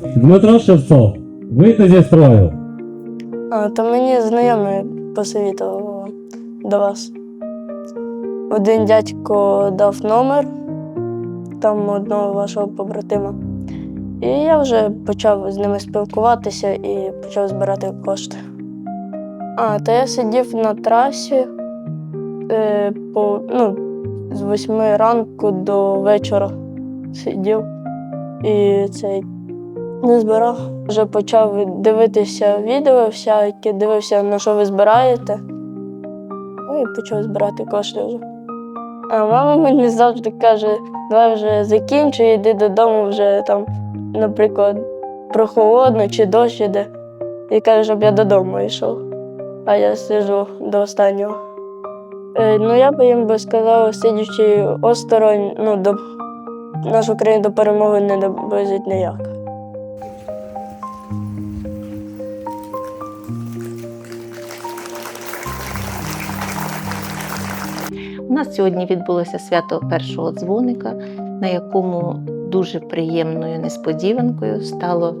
Дмитро Шевцов, вийти зі строю. А, то мені знайомий посовітував до вас. Один дядько дав номер там одного вашого побратима. І я вже почав з ними спілкуватися і почав збирати кошти. А, та я сидів на трасі е, по, ну, з восьми ранку до вечора сидів і цей не збирав. Вже почав дивитися відео всякі, дивився, на що ви збираєте. Ну і почав збирати кошти вже. А мама мені завжди каже, давай вже закінчуй, йди додому вже там, наприклад, прохолодно чи дощ іде. І каже, щоб я додому йшов. А я сиджу до останнього. Е, ну, я би їм би сказав, сидячи осторонь, ну, до нашу країну до перемоги не доблизить ніяк. Нас сьогодні відбулося свято першого дзвоника, на якому дуже приємною несподіванкою стало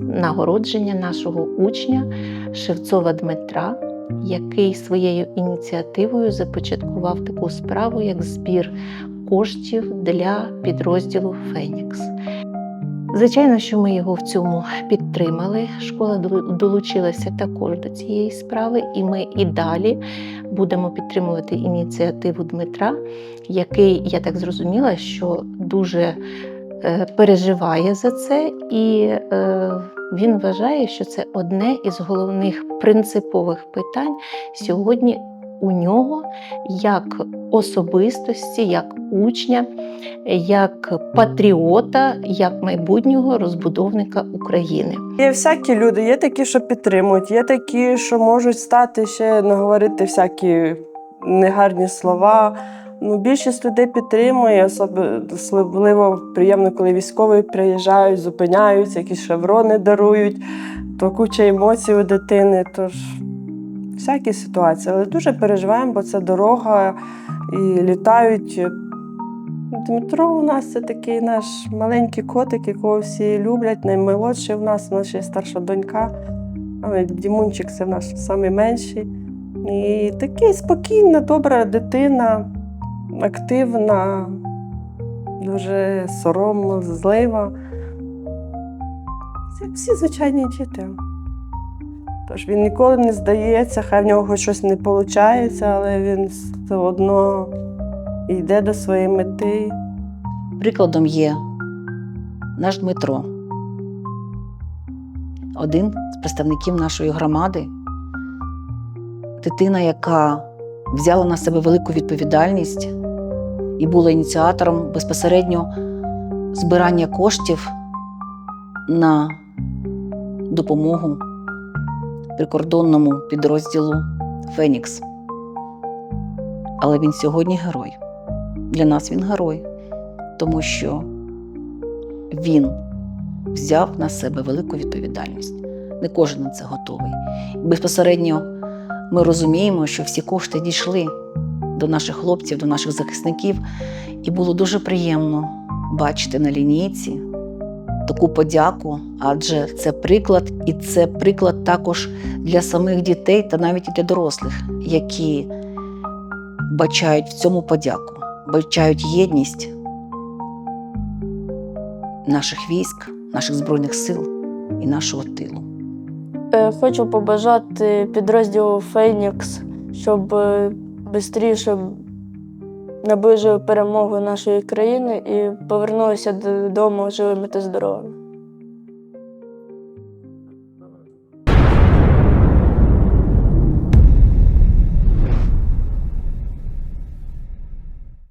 нагородження нашого учня Шевцова Дмитра, який своєю ініціативою започаткував таку справу, як збір коштів для підрозділу Фенікс. Звичайно, що ми його в цьому підтримали. Школа долучилася також до цієї справи, і ми і далі будемо підтримувати ініціативу Дмитра, який, я так зрозуміла, що дуже е, переживає за це, і е, він вважає, що це одне із головних принципових питань сьогодні у нього як особистості, як учня, як патріота, як майбутнього розбудовника України. Є всякі люди, є такі, що підтримують, є такі, що можуть стати ще наговорити всякі негарні слова. Ну, більшість людей підтримує, особливо приємно, коли військові приїжджають, зупиняються, якісь шеврони дарують, то куча емоцій у дитини. Тож всякі ситуації. Але дуже переживаємо, бо це дорога і літають. Дмитро у нас це такий наш маленький котик, якого всі люблять, наймолодший в нас, у нас ще старша донька. Дімунчик це наш найменший. І такий спокійна, добра дитина, активна, дуже сором'язлива. Це всі звичайні діти. Тож він ніколи не здається, хай в нього щось не виходить, але він все одно йде до своєї мети. Прикладом є наш Дмитро, один з представників нашої громади, дитина, яка взяла на себе велику відповідальність і була ініціатором безпосередньо збирання коштів на допомогу прикордонному підрозділу Фенікс. Але він сьогодні герой. Для нас він герой тому що він взяв на себе велику відповідальність. Не кожен на це готовий. Безпосередньо ми розуміємо, що всі кошти дійшли до наших хлопців, до наших захисників, і було дуже приємно бачити на лінійці таку подяку, адже це приклад, і це приклад також для самих дітей та навіть і для дорослих, які бачають в цьому подяку, бачають єдність наших військ, наших збройних сил і нашого тилу. Е, Хочу побажати підрозділу Фенікс, щоб швидше наближили перемогу нашої країни і повернулися додому живими та здоровими.